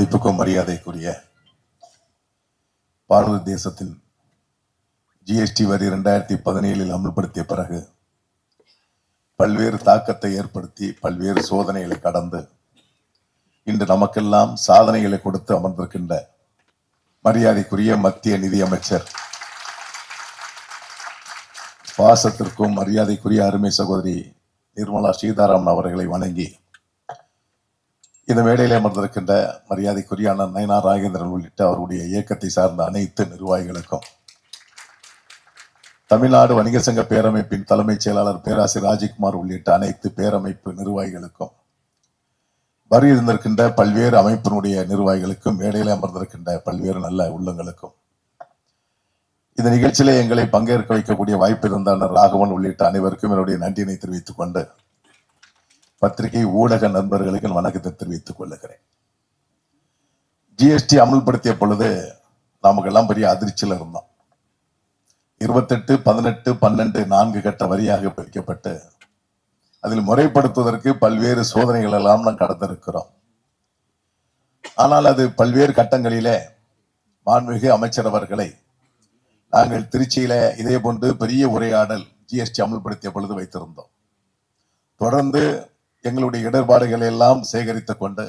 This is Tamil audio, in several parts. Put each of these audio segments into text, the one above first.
மதிப்புக்கும் மரியாதைக்குரிய பாரத தேசத்தில் ஜிஎஸ்டி வரி ரெண்டாயிரத்தி பதினேழில் அமல்படுத்திய பிறகு பல்வேறு தாக்கத்தை ஏற்படுத்தி பல்வேறு சோதனைகளை கடந்து இன்று நமக்கெல்லாம் சாதனைகளை கொடுத்து அமர்ந்திருக்கின்ற மரியாதைக்குரிய மத்திய நிதியமைச்சர் பாசத்திற்கும் மரியாதைக்குரிய அருமை சகோதரி நிர்மலா சீதாராமன் அவர்களை வணங்கி இந்த மேடையில் அமர்ந்திருக்கின்ற மரியாதைக்குரிய அண்ணன் நயனா ராகேந்திரன் உள்ளிட்ட அவருடைய இயக்கத்தை சார்ந்த அனைத்து நிர்வாகிகளுக்கும் தமிழ்நாடு வணிக சங்க பேரமைப்பின் தலைமைச் செயலாளர் பேராசிரியர் ராஜ்குமார் உள்ளிட்ட அனைத்து பேரமைப்பு நிர்வாகிகளுக்கும் வரி இருந்திருக்கின்ற பல்வேறு அமைப்பினுடைய நிர்வாகிகளுக்கும் மேடையில் அமர்ந்திருக்கின்ற பல்வேறு நல்ல உள்ளங்களுக்கும் இந்த நிகழ்ச்சியிலே எங்களை பங்கேற்க வைக்கக்கூடிய வாய்ப்பு இருந்த ராகவன் உள்ளிட்ட அனைவருக்கும் என்னுடைய நன்றியினை தெரிவித்துக் கொண்டு பத்திரிகை ஊடக நண்பர்களுக்கு வணக்கத்தை தெரிவித்துக் கொள்ளுகிறேன். ஜிஎஸ்டி அமல்படுத்திய பொழுது நமக்கெல்லாம் பெரிய அதிர்ச்சியில் இருந்தோம். இருபத்தெட்டு பதினெட்டு பன்னெண்டு நான்கு கட்ட வரியாக பிரிக்கப்பட்டு அதில் முறைப்படுத்துவதற்கு பல்வேறு சோதனைகள் எல்லாம் நாம் கடந்திருக்கிறோம். ஆனால் அது பல்வேறு கட்டங்களிலே மாண்புமிகு அமைச்சர் அவர்களை நாங்கள் திருச்சியில இதே போன்று பெரிய உரையாடல் ஜிஎஸ்டி அமல்படுத்திய பொழுது வைத்திருந்தோம். தொடர்ந்து எங்களுடைய இடர்பாடுகளை எல்லாம் சேகரித்துக் கொண்டு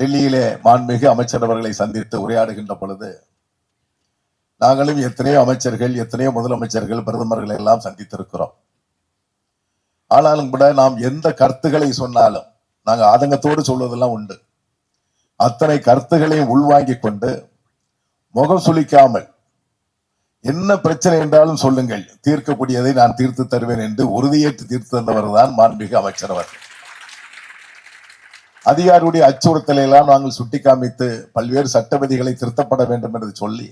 டெல்லியிலே மாண்புமிகு அமைச்சர் அவர்களை சந்தித்து உரையாடுகின்ற பொழுது நாங்களும் எத்தனையோ அமைச்சர்கள் எத்தனையோ முதலமைச்சர்கள் பிரதமர்களை எல்லாம் சந்தித்திருக்கிறோம். ஆனாலும் கூட நாம் எந்த கருத்துக்களை சொன்னாலும் நாங்கள் ஆதங்கத்தோடு சொல்வதெல்லாம் உண்டு. அத்தனை கருத்துக்களையும் உள்வாங்கிக் கொண்டு முகம் சுளிக்காமல் என்ன பிரச்சனை என்றாலும் சொல்லுங்கள். தீர்க்கக்கூடியதை நான் தீர்த்து தருவேன் என்று உறுதியேற்று தீர்த்து தந்தவர் தான் மாண்புமிகு அமைச்சர் அவர்கள். அதிகாரியுடைய அச்சுறுத்தலை எல்லாம் நாங்கள் சுட்டி காமித்து பல்வேறு சட்ட விதிகளை திருத்தப்பட வேண்டும் என்று சொல்லி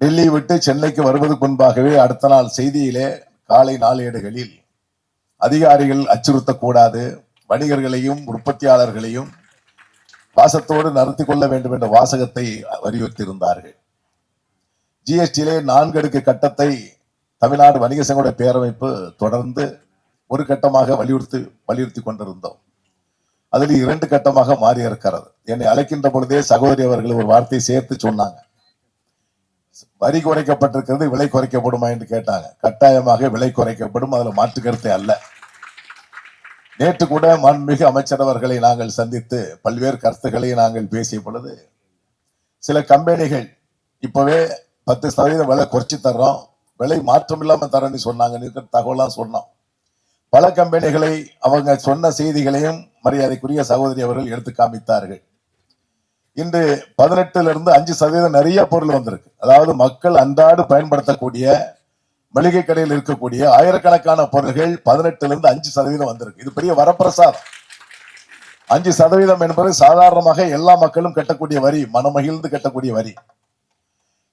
டெல்லி விட்டு சென்னைக்கு வருவதற்கு முன்பாகவே அடுத்த நாள் செய்தியிலே காலை நாளேடுகளில் அதிகாரிகள் அச்சுறுத்தக்கூடாது வணிகர்களையும் உற்பத்தியாளர்களையும் பாசத்தோடு நடத்தி கொள்ள வேண்டும் என்ற வாசகத்தை வலியுறுத்தியிருந்தார்கள். ஜிஎஸ்டியிலே நான்கு அடுக்கு கட்டத்தை தமிழ்நாடு வணிக சங்கோட பேரமைப்பு தொடர்ந்து ஒரு கட்டமாக வலியுறுத்தி வலியுறுத்தி கொண்டிருந்தோம். அதில் இரண்டு கட்டமாக மாறி இருக்கிறது என்னை அழைக்கின்ற பொழுதே சகோதரி அவர்கள் ஒரு வார்த்தையை சேர்த்து சொன்னாங்க. வரி குறைக்கப்பட்டிருக்கிறது விலை குறைக்கப்படுமா என்று கேட்டாங்க. கட்டாயமாக விலை குறைக்கப்படும் அதில் மாற்று கருத்தை அல்ல. நேற்று கூட மாண்புமிகு அமைச்சர் அவர்களை நாங்கள் சந்தித்து பல்வேறு கருத்துக்களை நாங்கள் பேசிய பொழுது சில கம்பெனிகள் இப்பவே பத்து சதவீதம் விலை குறைச்சி தர்றோம். விலை மாற்றம் இல்லாமல் தரேன்னு சொன்னாங்க. தகவலாம் சொன்னோம். பல கம்பெனிகளை அவங்க சொன்ன செய்திகளையும் மரியாதைக்குரிய சகோதரி அவர்கள் எடுத்து காமித்தார்கள். இன்று பதினெட்டுல இருந்து அஞ்சு சதவீதம் நிறைய பொருள் வந்திருக்கு. அதாவது மக்கள் அன்றாடு பயன்படுத்தக்கூடிய மளிகை கடையில் இருக்கக்கூடிய ஆயிரக்கணக்கான பொருள்கள் பதினெட்டுல இருந்து அஞ்சு சதவீதம் வந்திருக்கு. இது பெரிய வரப்பிரசாதம். அஞ்சு சதவீதம் என்பது சாதாரணமாக எல்லா மக்களும் கட்டக்கூடிய வரி மனமகிழ்ந்து கட்டக்கூடிய வரி.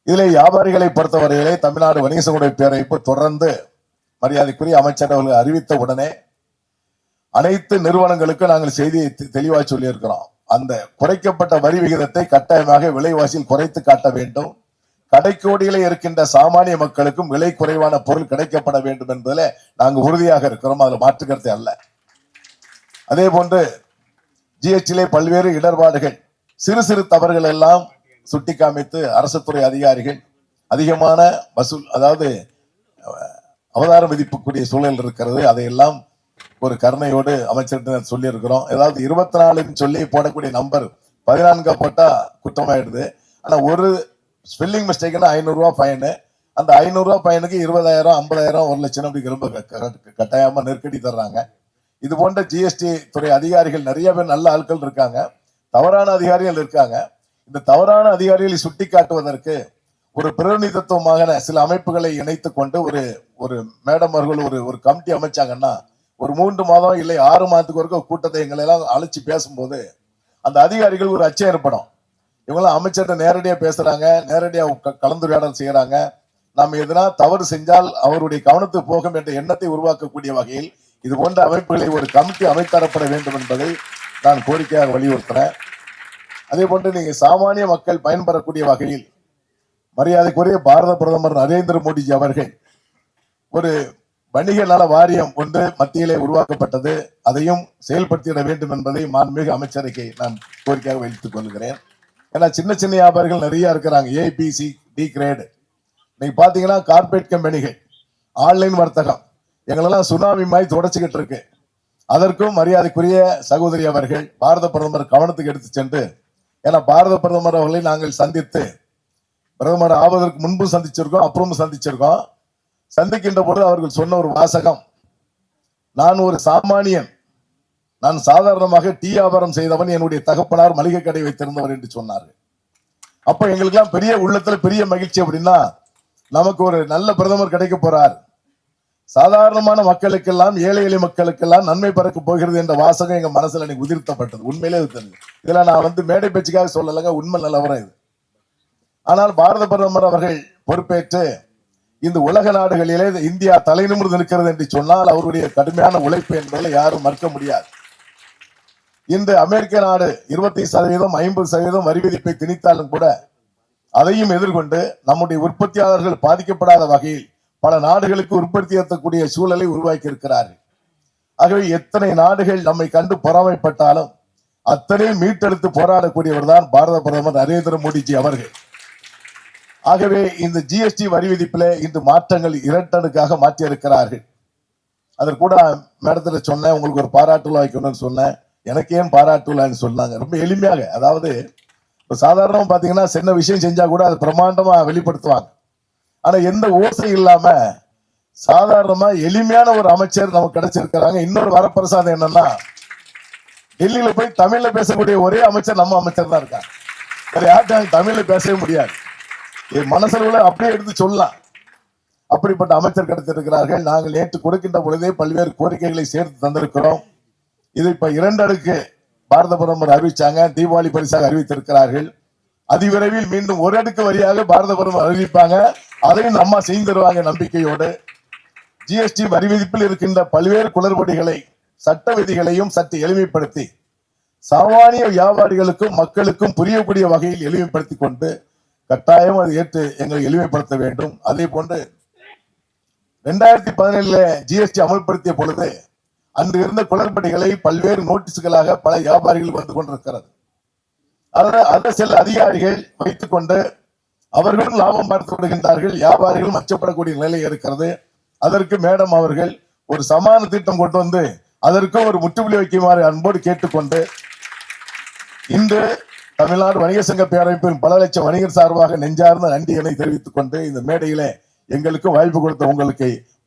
இதில் வியாபாரிகளை பொறுத்தவரையிலே தமிழ்நாடு வணிக சங்கடைய பேரமைப்பு தொடர்ந்து மரியாதைக்குரிய அமைச்சர் அவர்கள் அறிவித்த உடனே அனைத்து நிறுவனங்களுக்கும் நாங்கள் செய்தியை தெ- தெளிவாக சொல்லியிருக்கிறோம். அந்த குறைக்கப்பட்ட வரி விகிதத்தை கட்டாயமாக விலைவாசியில் குறைத்து காட்ட வேண்டும். கடைக்கோடியிலே இருக்கின்ற சாமானிய மக்களுக்கும் விலை குறைவான பொருள் கிடைக்கப்பட வேண்டும் என்பதில் நாங்கள் உறுதியாக இருக்கிறோம். அதில் மாற்று அல்ல. அதே போன்று ஜிஹெச்சிலே பல்வேறு இடர்பாடுகள். சிறு சிறு தவறுகள் எல்லாம் சுட்டி காமித்து அரசு துறை அதிகாரிகள் அதிகமான வசூல் அதாவது அவதாரம் விதிப்புக்கூடிய சூழல் இருக்கிறது. அதையெல்லாம் ஒரு கருணையோடு அமைச்சர்கிட்ட சொல்லி இருக்கிறோம் ஏதாவது இருபத்தி நாலுன்னு சொல்லி போடக்கூடிய நம்பர் பதினான்கா போட்டா குற்றமாயிடுது ஆனா ஒரு ஸ்பெல்லிங் மிஸ்டேக்னா ஐநூறுரூவா ஃபைனு அந்த ஐநூறுரூவா ஃபைனுக்கு இருபதாயிரம் ஐம்பதாயிரம் ஒரு லட்சம் அப்படி ரொம்ப க- கட்டாயமா நெருக்கடி தர்றாங்க. இது போன்ற ஜிஎஸ்டி துறை அதிகாரிகள் நிறைய பேர் நல்ல ஆட்கள் இருக்காங்க. தவறான அதிகாரிகள் இருக்காங்க. இந்த தவறான அதிகாரிகளை சுட்டி காட்டுவதற்கு ஒரு பிரதிநிதித்துவமாக சில அமைப்புகளை இணைத்து கொண்டு ஒரு ஒரு மேடம் அவர்கள் ஒரு ஒரு கமிட்டி அமைச்சாங்கன்னா ஒரு மூன்று மாதம் இல்லை ஆறு மாதத்துக்கு வரைக்கும் கூட்டத்தை எங்களை எல்லாம் அழைச்சி பேசும்போது அந்த அதிகாரிகள் ஒரு அச்சம் ஏற்படும். இவங்களாம் அமைச்சர்கிட்ட நேரடியாக பேசுறாங்க நேரடியாக க- கலந்துரையாடல் செய்யறாங்க. நாம் எதனா தவறு செஞ்சால் அவருடைய கவனத்துக்கு போகும் என்ற எண்ணத்தை உருவாக்கக்கூடிய வகையில் இது போன்ற அமைப்புகளை ஒரு கமிட்டி அமைத்தரப்பட வேண்டும் என்பதை நான் கோரிக்கையாக வலியுறுத்துறேன். அதே போன்று நீங்க சாமானிய மக்கள் பயன்பெறக்கூடிய வகையில் மரியாதைக்குரிய பாரத பிரதமர் நரேந்திர மோடிஜி அவர்கள் ஒரு வணிக நல வாரியம் ஒன்று மத்தியிலே உருவாக்கப்பட்டது. அதையும் செயல்படுத்திட வேண்டும் என்பதை மாண்புமிகு அமைச்சருக்கு நான் கோரிக்கையாக வைத்துக் கொள்கிறேன். ஏன்னா சின்ன சின்ன வியாபாரிகள் நிறைய இருக்கிறாங்க. ஏபிசி டி கிரேடு நீங்க பாத்தீங்கன்னா கார்பரேட் கம்பெனிகள் ஆன்லைன் வர்த்தகம் எங்களெல்லாம் சுனாமி மாதிரி தொடச்சிக்கிட்டு இருக்கு. அதற்கும் மரியாதைக்குரிய சகோதரி அவர்கள் பாரத பிரதமர் கவனத்துக்கு எடுத்து சென்று ஏன்னா பாரத பிரதமர் அவர்களை நாங்கள் சந்தித்து பிரதமர் ஆவதற்கு முன்பு சந்திச்சிருக்கோம் அப்புறமும் சந்திச்சிருக்கோம். சந்திக்கின்ற பொழுது அவர்கள் சொன்ன ஒரு வாசகம் நான் ஒரு சாமானியன். நான் சாதாரணமாக டீ வியாபாரம் செய்தவன் என்னுடைய தகப்பனார் மளிகை கடை வைத்திருந்தவர் என்று சொன்னார்கள். அப்ப எங்களுக்கெல்லாம் பெரிய உள்ளத்துல பெரிய மகிழ்ச்சி அப்படின்னா நமக்கு ஒரு நல்ல பிரதமர் கிடைக்க போறார். சாதாரணமான மக்களுக்கெல்லாம் ஏழை எளிய மக்களுக்கெல்லாம் நன்மை பறக்க போகிறது என்ற வாசகம் எங்க மனசுல எனக்கு உதிர்த்தப்பட்டது. உண்மையிலே இது தெரியுது. இதுல நான் வந்து மேடை பேச்சுக்காக சொல்லலைங்க உண்மை நிலவரம் இது. ஆனால் பாரத பிரதமர் அவர்கள் பொறுப்பேற்று இந்த உலக நாடுகளிலே இந்தியா தலைநிமிர்ந்து நிற்கிறது என்று சொன்னால் அவருடைய கடுமையான உழைப்பு என்பதை யாரும் மறுக்க முடியாது. இன்று அமெரிக்க நாடு இருபத்தி சதவீதம் ஐம்பது சதவீதம் வரி விதிப்பை திணித்தாலும் கூட அதையும் எதிர்கொண்டு நம்முடைய உற்பத்தியாளர்கள் பாதிக்கப்படாத வகையில் பல நாடுகளுக்கு உற்பத்தி ஏற்றக்கூடிய சூழலை உருவாக்கி இருக்கிறார்கள் ஆகவே எத்தனை நாடுகள் நம்மை கண்டு பொறாமைப்பட்டாலும் அத்தனை மீட்டெடுத்து போராடக்கூடியவர் தான் பாரத பிரதமர் நரேந்திர மோடிஜி அவர்கள். ஆகவே இந்த ஜிஎஸ்டி வரி விதிப்பில் இன்று மாற்றங்கள் இரட்டனுக்காக மாற்றி இருக்கிறார்கள் அதற்கு கூட சொன்னேன் உங்களுக்கு ஒரு பாராட்டு வைக்கணும்னு சொன்னேன். எனக்கு ஏன் சொன்னாங்க. ரொம்ப எளிமையாக அதாவது இப்போ சாதாரணமாக பார்த்தீங்கன்னா சின்ன விஷயம் செஞ்சால் கூட அதை பிரமாண்டமாக வெளிப்படுத்துவாங்க. ஆனா எந்த ஓசை இல்லாம சாதாரணமா எளிமையான ஒரு அமைச்சர் நமக்கு கிடைச்சிருக்கிறாங்க. இன்னொரு வரப்பிரசாதம் என்னன்னா டெல்லியில போய் தமிழ்ல பேசக்கூடிய ஒரே அமைச்சர் நம்ம அமைச்சர் தான் இருக்காங்க வேற யார்கிட்ட தமிழ்ல பேசவே முடியாது. என் மனசளவுல அப்படியே எடுத்து சொல்லலாம். அப்படிப்பட்ட அமைச்சர் கிடைத்திருக்கிறார்கள். நாங்கள் நேற்று கொடுக்கின்ற பொழுதே பல்வேறு கோரிக்கைகளை சேர்த்து தந்திருக்கிறோம். இது இப்ப இரண்டு அடுக்கு பாரத பிரதமர் அறிவிச்சாங்க. தீபாவளி பரிசாக அறிவித்திருக்கிறார்கள். அதிவிரைவில் மீண்டும் ஒரு அடுக்கு வரியாக பாரத பிரதமர் அறிவிப்பாங்க. அதையும் அம்மா செய்து தருவாங்க நம்பிக்கையோடு. ஜிஎஸ்டி வரி விதிப்பில் இருக்கின்ற பல்வேறு குளறுபடிகளை சட்ட விதிகளையும் சற்று எளிமைப்படுத்தி சாமானிய வியாபாரிகளுக்கும் மக்களுக்கும் புரியக்கூடிய வகையில் எளிமைப்படுத்தி கொண்டு கட்டாயம் அதை ஏற்று எங்களை எளிமைப்படுத்த வேண்டும். அதே போன்று ரெண்டாயிரத்தி பதினேழுல ஜிஎஸ்டி அமல்படுத்திய பொழுது அன்று இருந்த குளறுபடிகளை பல்வேறு நோட்டீஸுகளாக பல வியாபாரிகள் வந்து கொண்டிருக்கிறது. அதை அதை சில அதிகாரிகள் வைத்துக் கொண்டு அவர்களும் லாபம் பார்த்து விடுகின்றார்கள். வியாபாரிகளும் மச்சப்படக்கூடிய நிலை இருக்கிறது. அதற்கு மேடம் அவர்கள் ஒரு சமான திட்டம் கொண்டு வந்து அதற்கும் ஒரு முற்றுப்புள்ளி வைக்குமாறு அன்போடு கேட்டுக்கொண்டு இன்று தமிழ்நாடு வணிக சங்க பேரமைப்பின் பல லட்சம் வணிகர் சார்பாக நெஞ்சார்ந்த நன்றிகளை தெரிவித்துக் கொண்டு இந்த மேடையிலே எங்களுக்கு வாய்ப்பு கொடுத்த உங்களுக்கு